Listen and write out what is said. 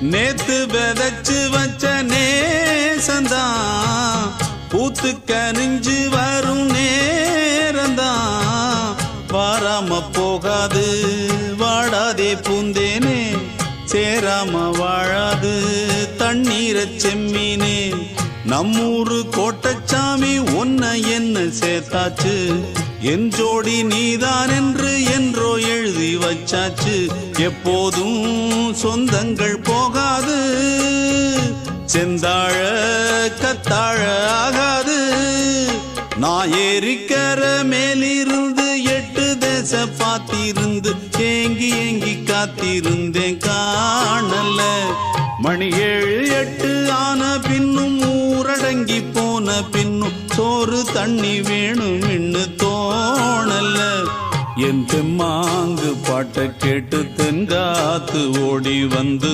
நேத்து விதைச்சு வச்ச நேசந்தான். பூத்து கனிஞ்சு வரும் நேரந்தான். வாராம போகாது வாடாதே பூந்தேனே. சேராம வாழாது தண்ணீரை செம்மீனே. நம்மூரு கோட்டச்சாமி ஒன்ன என்ன சேர்த்தாச்சு? என் ஜோடி நீதான் என்று என்றோ எழுது. வச்சாச்சு. எப்போதும் சொந்தங்கள் போகாது. செந்தாழ கத்தாழ ஆகாது. நான் ஏறிக்கர மேலிருந்து எட்டு தேச பார்த்திருந்து ஏங்கி ஏங்கி காத்திருந்தேன் காணல. மணி ஏழு எட்டு ஆன பின்னும் ஊரடங்கி போன பின்னும் சோறு தண்ணி வேணும் இன்னு என் தெம்மாங்கு பாட்டை கேட்டு தென்காத்து ஓடி வந்து